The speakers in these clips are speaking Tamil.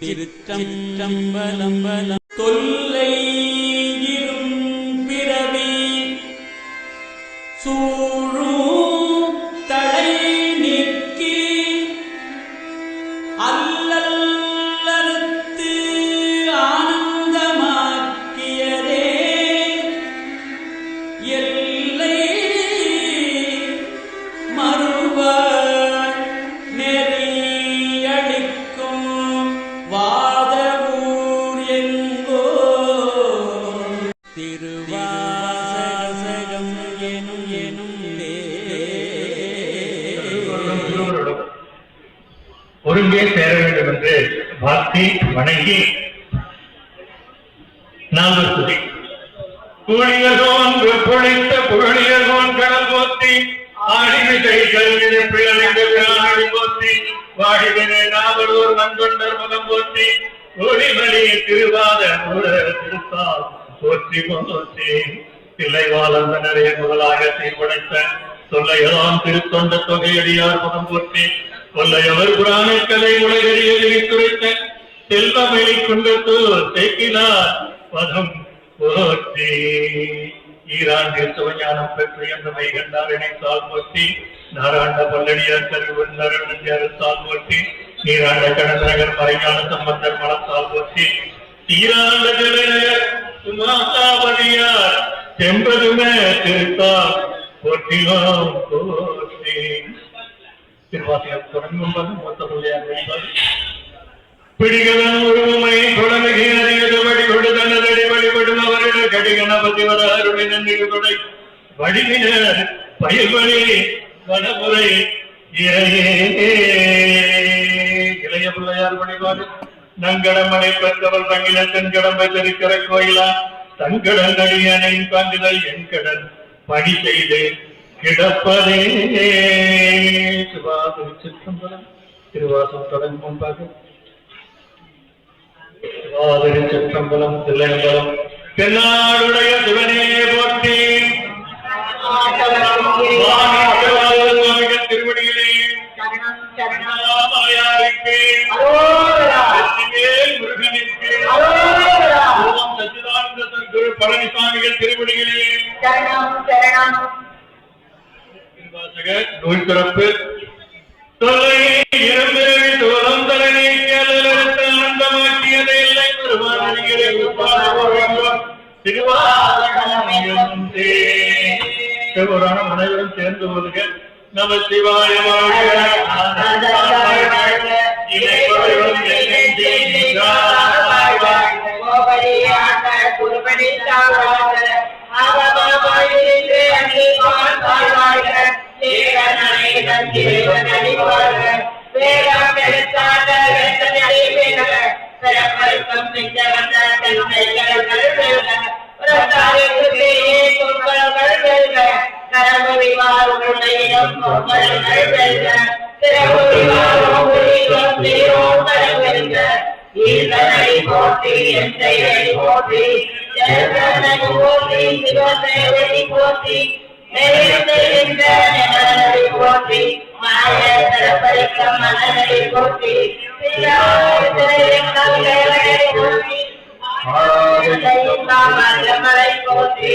திருச்சிற்றம்பலம் தொல்லை வணங்கி நாங்கள் துதி பொழித்த புகழியதோன் கடல் போத்தி ஆடிமிசை கல்வினை பிழந்த பிளாடி போத்தி வாடிவினை நாவலூர் வன்கொண்டர் முகம் போத்தி ஒளிமணி திருவாத திருத்தால் போற்றி போற்றி. பிள்ளை நிறைய முதலாக தீர்ப்படைத்த சொல்லையெல்லாம் திருத்தொண்ட தொகையடியார் முகம் போற்றி கொல்லையவர் புராணக்கலை உலகறிய விரித்துரைத்த செல்வமணி கொண்டு தேக்கினார் பதம் போற்றி. ஈராண்டு சிவஞானம் பெற்று என்ற மைகண்டார் இணைத்தால் போற்றி. நாராண்ட பல்லடியார் கருவன் நரவணஞ்சாரத்தால் போற்றி. நீராண்ட கடந்தரகர் மறைஞான சம்பந்தர் மனத்தால் போற்றி. ஈராண்ட ஜலையர் சுமாசாவதியார் செம்பதுமே திருத்தால் போற்றினோம் போற்றி. திருவாசியம் தொடங்கும் போது மொத்த பிள்ளையார் வழிபாடு உருவமை குழந்தை அறியது வழிபடு தனதடி வழிபடும் அவரிடம் கடிகணபதி வர அருளை நன்றி கொடை. வடிவினர் பயிர்வழி வனமுறை இளைய பிள்ளையார் வழிபாடு. நங்கடமனை பெற்றவள் தங்கின தென்கடம்பை திருக்கிற கோயிலா? தங்கடன் அடியனை காண்குதல் என் கடன். பணி செய்து கிடப்பதே. திருவாசம் தொடங்கும் முன்பாக ஆதரி சிற்றம்பலம் தில்லையம்பலம். தென்னாடுடைய சிவனே போற்றி. சுவாமிகள் திருவடிகளே மாயாவிற்கு வெற்றிவேல் முருகனிற்கு. பழனிசாமிகள் திருவடிகளே சிவபுராணம் அனைவரும் சேர்ந்து ஒழுக நம சிவாய வாழ்க ஆனந்தமாய் போற்றி எந்தை போற்றி ஜெகனை போற்றி சிவதேவனை போற்றி நிறைந்த நிலனை போற்றி மாய தரப்பரிக்க மலரை போற்றி மலை போற்றி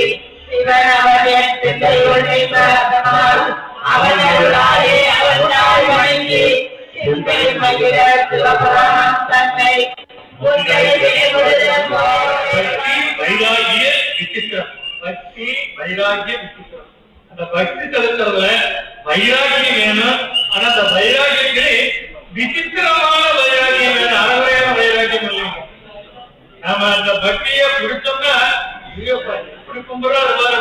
அவன் அவனாலே வணங்கி சிந்தை மகிழ சிவபுராணம் தன்னை பக்தி வைராகிய விசித்திரம். பக்தி வைராகிய விசித்திரம். அந்த பக்தி தளத்துல வைராகியம் வேணும். ஆனா அந்த வைராகியங்களே விசித்திரமான வைராகியம் வேணும் அறவையான வைராகியம் இல்லைங்க நாம அந்த பக்தியை பிடிச்சோம்னா ஐயோ, இப்படி கும்பிடுறா இருப்பார்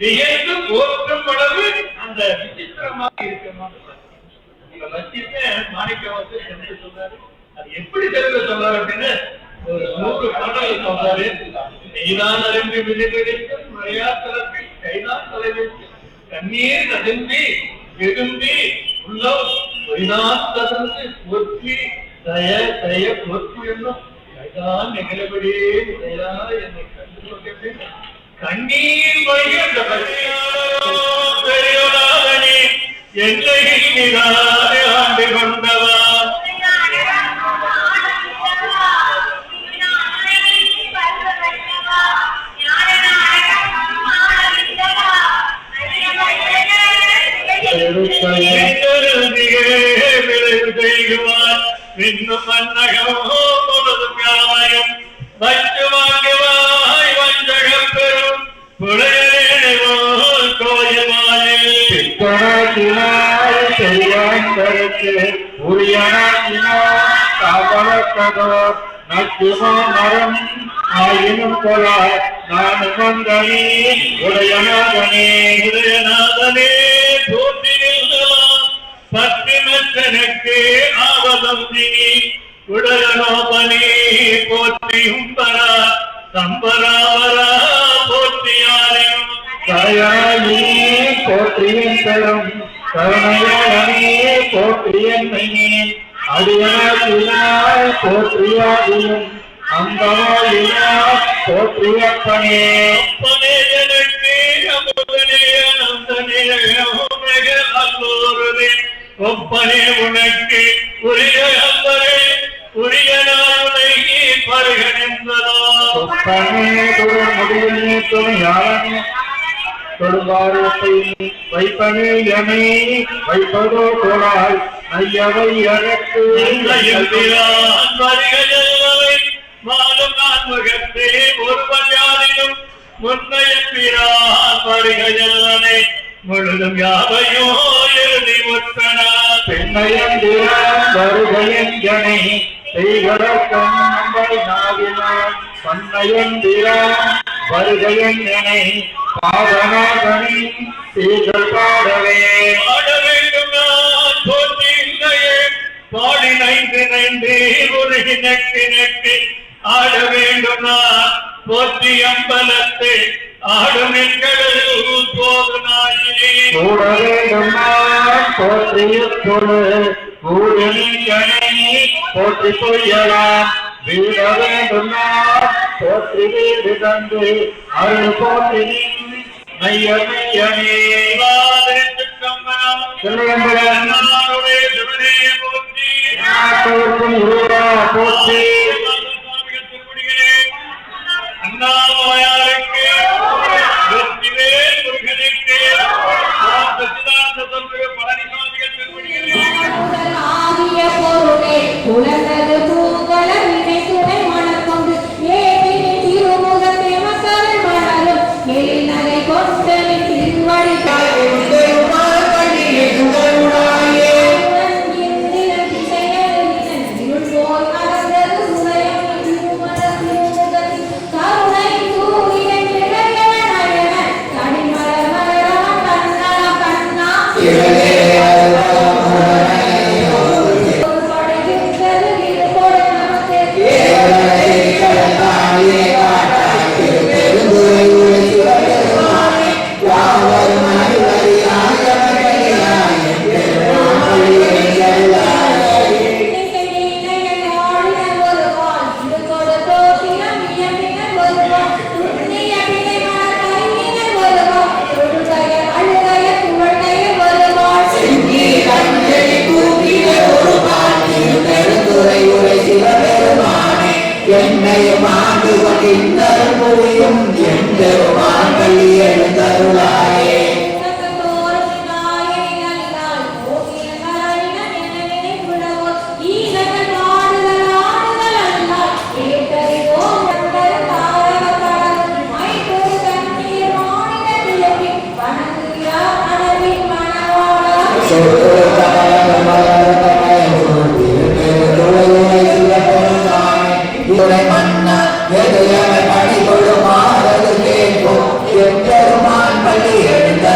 வியந்து போற்றும் அளவு அந்த விசித்திரமாக இருக்கணும். இந்த மாணிக்கம் வந்து என்ன சொல்றாரு அது எப்படி தெரிந்து சொல்றாரு அப்படின்னு ஒரு நூறு பாடல் சொல்றாரு நெய்தான் அறிந்து விழிவிழித்து மறையாத்தலத்தில் கைதான் தலைவிட்டு கண்ணீர் நதும்பி விரும்பி உள்ளம் பொய்தான் போற்றி தய தய போற்றி என்னும் கைதான் நிகழபடியே தயா என்னை கண்டு கண்ணீர் பெரியவராகனே எல்லையில் நிதான ஆண்டு கொண்டவா? விளைவு செய்வார். இன்னும் மன்னகமோ கோயிலாயில் பித்தனாக்கினாய் பெரியாந்தருக்கு உரியனாக்கினாய் காவலக்கதோ நச்சுமோ மரம் ஆயினும் கொலாய் நான் வந்தனே உடையநாதனே உதயநாதனே போற்றி நின்றலாம் பத்திமத்தனுக்கு ஆவதம் நீ உடலனோபனே போற்றியும் பரா சம்பராவரா போற்றியாரையும் தயாரி போற்றியன் பெறும் கருணையாளனே போற்றியன்மை அடியனாய் போற்றியாதியும் அந்தமாயினா போற்றியப்பனே. அப்பனே எனக்கு அமுதனே அனந்தனே உலக அல்லோருதே ஒப்பனே உனக்கு உரிய அம்பரே உரிய நாளுனை பருகனின்றதா சொப்பனே தொடு முடிவிலே துணையாளனே தொடுபாரத்தை வைப்பனே எனை வைப்பதோ தொழாய் ஐயவை அகத்து வருகையல்லவை மாலும் நான்முகத்தே ஒருவன் யாரிலும் முன்னைய பிரான் வருகையல்லனை முழுதும் யாவையோ எழுதி முற்பனா பெண்ணையந்திரான் வருகையஞ்சனை செய்வதற்கும் நாவினான் பண்ணையந்திரான் வருகையஞ்சனை பாதனாகனி சீர்கள் பாடவே. பாட நான் நைந்து நைந்து உருகி நெக்கு நெக்கு ஆட வேண்டும் நான் போற்றி அம்பலத்தை ஆடும் எங்களில் போது நாயினே கூட வேண்டும் நான் போற்றிய பொரு கூடனை போற்றி பொய்யலாம். வீட வேண்டும் நான் போற்றி. வீடு தந்து அருள் போற்றி. நாட்டோர்க்கும் உருவா போற்றி. அண்ணாமலையாருக்கு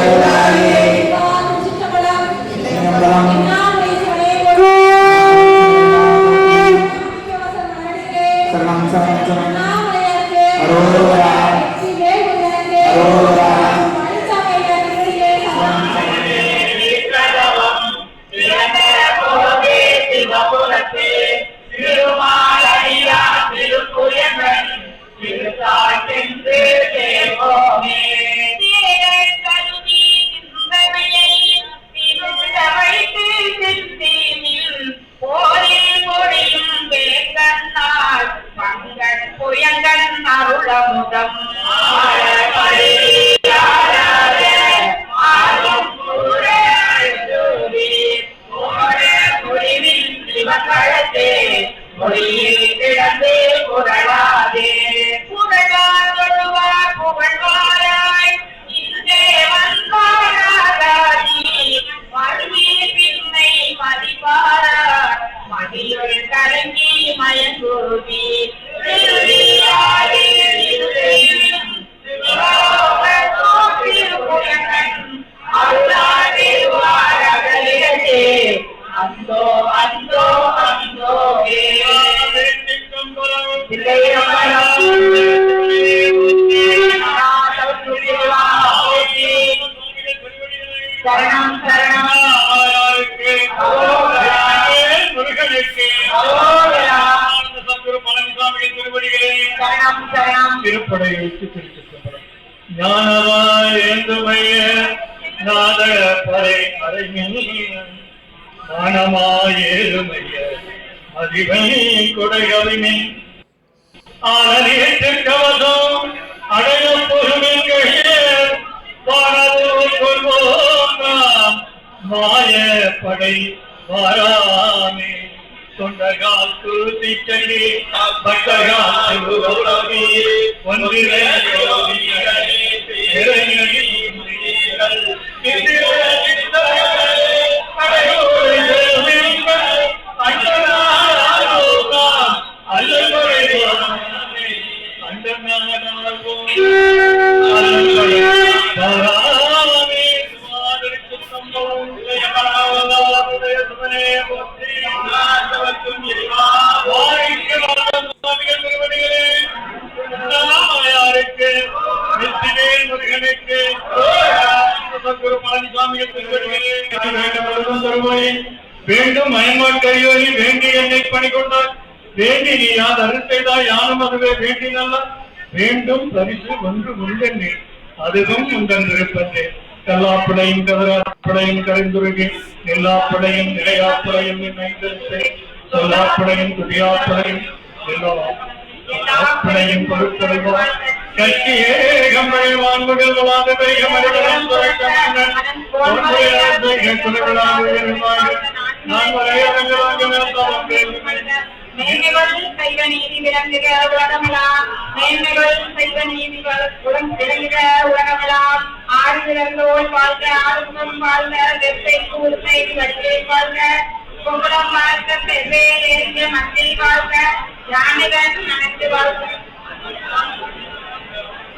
la கிடந்து புரளாதே புரளார் வருவார் புகழ்வாராய் இங்கே சரணம் சரணம் முருகனுக்கு பழனிசாமி திருவடிகளே சரணம் சரணம் திருப்படையை வைத்து திருச்சிற்றம்பலம் ஞானவாய் ஏந்துமைய நாதக பறை அறிஞன் ஞானமாய் ஏழுமைய கொடைகளின் படை வாராமே தொண்டகால் தூத்தி சொல்லி பட்டகால் உலகி ஒன்றிலே வேண்டும் மயமாட்டையோனி வேண்டி என்னை பணி கொண்டார் வேண்டி நீ யார் அருள் செய்தாய் யானும் அதுவே வேண்டினல்ல வேண்டும் பரிசு ஒன்று உண்டென்னே அதுவும் உங்கள் விருப்பத்தே கல்லாப்படையும் கதராப்படையும் கரைந்துருகி எல்லாப்படையும் நிலையாப்படையும் சொல்லாப்படையும் துடியாப்படையும் எல்லாப்படையும் பொருட்களையும் பொருட்களைவா கட்சியே கம்பளை வான்முகள் வளாத பெய்கமலைகளும் துறைக்கண்ணன் நான் மேன்மைகள் செய்வ நீதி விளங்குக உலகமெல்லாம் மேன்மைகள் செய்வ நீதி உலகம் விளங்குக உலகமெல்லாம் ஆறு விளங்கோல் வாழ்க ஆறுமுகம் வாழ்க வெப்பை கூர்மை வடிவை வாழ்க. கும்பலம் வாழ்க செவ்வே எரிஞ்ச வாழ்க. யானைகள் நனைத்து வாழ்க.